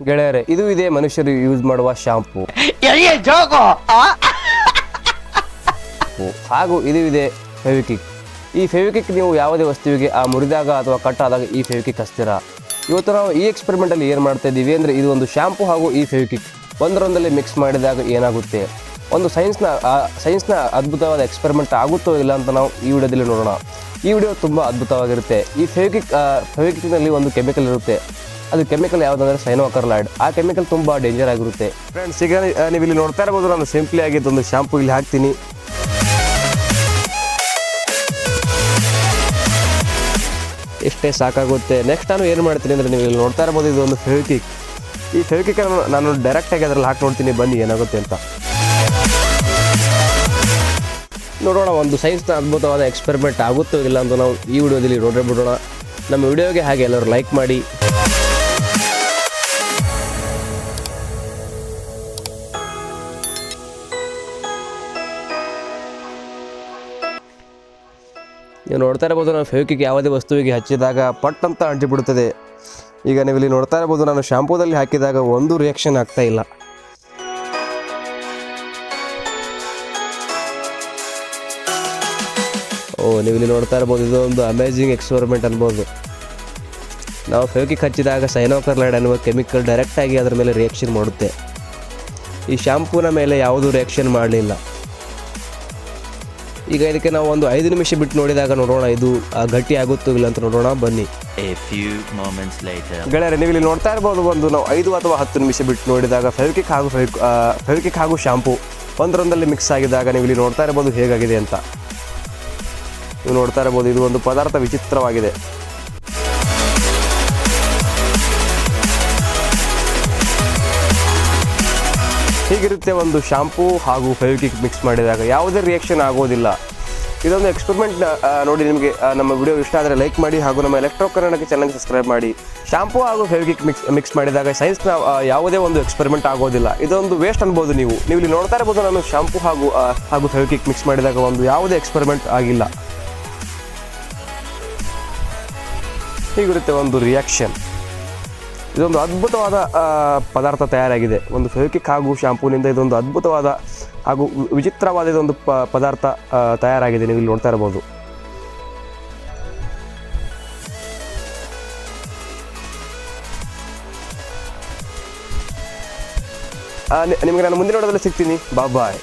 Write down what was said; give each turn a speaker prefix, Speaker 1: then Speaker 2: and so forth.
Speaker 1: ಗೆಳೆಯರೆ ಇದು ಇದೆ ಮನುಷ್ಯರು ಯೂಸ್ ಮಾಡುವ ಶಾಂಪು ಹಾಗೂ ಇದು ಇದೆ ಫೆವಿಕಿಕ್ ಈ ಫೆವಿಕಿಕ್ ನೀವು ಯಾವುದೇ ವಸ್ತುವಿಗೆ ಆ ಮುರಿದಾಗ ಅಥವಾ ಕಟ್ ಆದಾಗ ಈ ಫೆವಿಕಿಕ್ ಹಚ್ತೀರಾ? ಇವತ್ತು ನಾವು ಈ ಎಕ್ಸ್ಪೆರಿಮೆಂಟಲ್ಲಿ ಏನು ಮಾಡ್ತಾ ಇದ್ದೀವಿ ಅಂದರೆ ಇದು ಒಂದು ಶಾಂಪು ಹಾಗೂ ಈ ಫೆವಿಕಿಕ್ ಒಂದರೊಂದರಲ್ಲಿ ಮಿಕ್ಸ್ ಮಾಡಿದಾಗ ಏನಾಗುತ್ತೆ? ಒಂದು ಸೈನ್ಸ್ನ ಸೈನ್ಸ್ನ ಅದ್ಭುತವಾದ ಎಕ್ಸ್ಪೆರಿಮೆಂಟ್ ಆಗುತ್ತೋ ಇಲ್ಲ ಅಂತ ನಾವು ಈ ವಿಡಿಯೋದಲ್ಲಿ ನೋಡೋಣ. ಈ ವಿಡಿಯೋ ತುಂಬ ಅದ್ಭುತವಾಗಿರುತ್ತೆ. ಈ ಫೆವಿಕಿಕ್ ಫೆವಿಕಿಕ್ನಲ್ಲಿ ಒಂದು ಕೆಮಿಕಲ್ ಇರುತ್ತೆ. ಅದು ಕೆಮಿಕಲ್ ಯಾವುದಂದ್ರೆ ಸೈನೋಕರ್ಲಾಯ್ಡ್ ಆ ಕೆಮಿಕಲ್ ತುಂಬ ಡೇಂಜರ್ ಆಗಿರುತ್ತೆ. ಫ್ರೆಂಡ್ಸ್ ಈಗ ನೀವು ಇಲ್ಲಿ ನೋಡ್ತಾ ಇರ್ಬೋದು, ನಾನು ಸಿಂಪ್ಲಿ ಆಗಿದ್ದೊಂದು ಶಾಂಪು ಇಲ್ಲಿ ಹಾಕ್ತೀನಿ. ಇಷ್ಟೇ ಸಾಕಾಗುತ್ತೆ. ನೆಕ್ಸ್ಟ್ ನಾನು ಏನು ಮಾಡ್ತೀನಿ ಅಂದರೆ ನೀವು ಇಲ್ಲಿ ನೋಡ್ತಾ ಇರ್ಬೋದು ಇದು ಒಂದು ಫೆವಿಕಿಕ್ ಈ ಫೆವಿಕಿಕ್ ನಾನು ಡೈರೆಕ್ಟಾಗಿ ಅದರಲ್ಲಿ ಹಾಕಿ ನೋಡ್ತೀನಿ, ಬನ್ನಿ ಏನಾಗುತ್ತೆ ಅಂತ. ನೋಡೋಣ, ಒಂದು ಸೈನ್ಸ್ನ ಅದ್ಭುತವಾದ ಎಕ್ಸ್ಪೆರಿಮೆಂಟ್ ಆಗುತ್ತೋ ಇಲ್ಲ ಅಂತ ನಾವು ಈ ವಿಡಿಯೋದಲ್ಲಿ ನೋಡೇ ಬಿಡೋಣ. ನಮ್ಮ ವಿಡಿಯೋಗೆ ಹಾಗೆ ಎಲ್ಲರೂ ಲೈಕ್ ಮಾಡಿ. ನೀವು ನೋಡ್ತಾ ಇರ್ಬೋದು ನಾನು ಫೆವಿಕಿಕ್ ಯಾವುದೇ ವಸ್ತುವಿಗೆ ಹಚ್ಚಿದಾಗ ಪಟ್ ಅಂತ ಅಂಟಿಬಿಡುತ್ತದೆ. ಈಗ ನೀವು ಇಲ್ಲಿ ನೋಡ್ತಾ ಇರ್ಬೋದು ನಾನು ಶ್ಯಾಂಪೂದಲ್ಲಿ ಹಾಕಿದಾಗ ಒಂದು ರಿಯಾಕ್ಷನ್ ಆಗ್ತಾ ಇಲ್ಲ. ಓ ನೀವು ಇಲ್ಲಿ ನೋಡ್ತಾ ಇರ್ಬೋದು ಇದು ಒಂದು ಅಮೇಜಿಂಗ್ ಎಕ್ಸ್ಪೆರಿಮೆಂಟ್ ಅನ್ಬೋದು. ನಾವು ಫೇವಿಕ್ ಹಚ್ಚಿದಾಗ ಸೈನೋಕರ್ಲೈಡ್ ಅನ್ನುವ ಕೆಮಿಕಲ್ ಡೈರೆಕ್ಟಾಗಿ ಅದರ ಮೇಲೆ ರಿಯಾಕ್ಷನ್ ಮಾಡುತ್ತೆ. ಈ ಶ್ಯಾಂಪೂನ ಮೇಲೆ ಯಾವುದೂ ರಿಯಾಕ್ಷನ್ ಮಾಡಲಿಲ್ಲ. ಈಗ ಇದಕ್ಕೆ ನಾವು ಒಂದು ಐದು ನಿಮಿಷ ಬಿಟ್ಟು ನೋಡಿದಾಗ ನೋಡೋಣ ಇದು ಆ, ಗಟ್ಟಿ ಆಗುತ್ತೋ ಇಲ್ಲ ಅಂತ ನೋಡೋಣ ಬನ್ನಿ. ಗೆಳೆಯರೆ ನೀವು ಇಲ್ಲಿ ನೋಡ್ತಾ ಇರ್ಬೋದು ಒಂದು ನಾವು ಐದು ಅಥವಾ ಹತ್ತು ನಿಮಿಷ ಬಿಟ್ಟು ನೋಡಿದಾಗ ಫೆವಿಕಿಕ್ ಹಾಗೂ ಫೆವಿಕ್ ಫೆವಿಕಿಕ್ ಹಾಗೂ ಶಾಂಪು ಒಂದರೊಂದಲ್ಲಿ ಮಿಕ್ಸ್ ಆಗಿದಾಗ ನೀವು ಇಲ್ಲಿ ನೋಡ್ತಾ ಇರ್ಬೋದು ಹೇಗಾಗಿದೆ ಅಂತ. ನೀವು ನೋಡ್ತಾ ಇರ್ಬೋದು ಇದು ಒಂದು ಪದಾರ್ಥ ವಿಚಿತ್ರವಾಗಿದೆ. ಹೀಗಿರುತ್ತೆ ಒಂದು ಶಾಂಪೂ ಹಾಗೂ ಫೆವಿಕಿಕ್ ಮಿಕ್ಸ್ ಮಾಡಿದಾಗ ಯಾವುದೇ ರಿಯಾಕ್ಷನ್ ಆಗೋದಿಲ್ಲ. ಇದೊಂದು ಎಕ್ಸ್ಪೆರಿಮೆಂಟ್ ನೋಡಿ ನಿಮಗೆ ನಮ್ಮ ವಿಡಿಯೋ ಇಷ್ಟ ಆದರೆ ಲೈಕ್ ಮಾಡಿ ಹಾಗೂ ನಮ್ಮ ಎಲೆಕ್ಟ್ರೋ ಕನ್ನಡಕ್ಕೆ ಚಾನಲ್ಗೆ ಸಬ್ಸ್ಕ್ರೈಬ್ ಮಾಡಿ. ಶಾಂಪೂ ಹಾಗೂ ಫೆವಿಕಿಕ್ ಮಿಕ್ಸ್ ಮಿಕ್ಸ್ ಮಾಡಿದಾಗ ಸೈನ್ಸ್ನ ಯಾವುದೇ ಒಂದು ಎಕ್ಸ್ಪೆರಿಮೆಂಟ್ ಆಗೋದಿಲ್ಲ. ಇದೊಂದು ವೇಸ್ಟ್ ಅನ್ಬೋದು ನೀವು. ನೀವು ಇಲ್ಲಿ ನೋಡ್ತಾ ಇರ್ಬೋದು ನಾನು ಶಾಂಪೂ ಹಾಗೂ ಹಾಗೂ ಫೆವಿಕಿಕ್ ಮಿಕ್ಸ್ ಮಾಡಿದಾಗ ಒಂದು ಯಾವುದೇ ಎಕ್ಸ್ಪೆರಿಮೆಂಟ್ ಆಗಿಲ್ಲ. ಹೀಗಿರುತ್ತೆ ಒಂದು ರಿಯಾಕ್ಷನ್ ಇದೊಂದು ಅದ್ಭುತವಾದ ಪದಾರ್ಥ ತಯಾರಾಗಿದೆ. ಒಂದು ಫೆವಿಕಿಕ್ ಹಾಗೂ ಶಾಂಪೂನಿಂದ ಇದೊಂದು ಅದ್ಭುತವಾದ ಹಾಗೂ ವಿಚಿತ್ರವಾದ ಇದೊಂದು ಪ, ಪದಾರ್ಥ ತಯಾರಾಗಿದೆ. ನೀವು ಇಲ್ಲಿ ನೋಡ್ತಾ ಇರ್ಬೋದು ನಿಮಗೆ ನಾನು ಮುಂದಿನ ನೋಡೋದಲ್ಲಿ ಸಿಗ್ತೀನಿ. ಬಾಯ್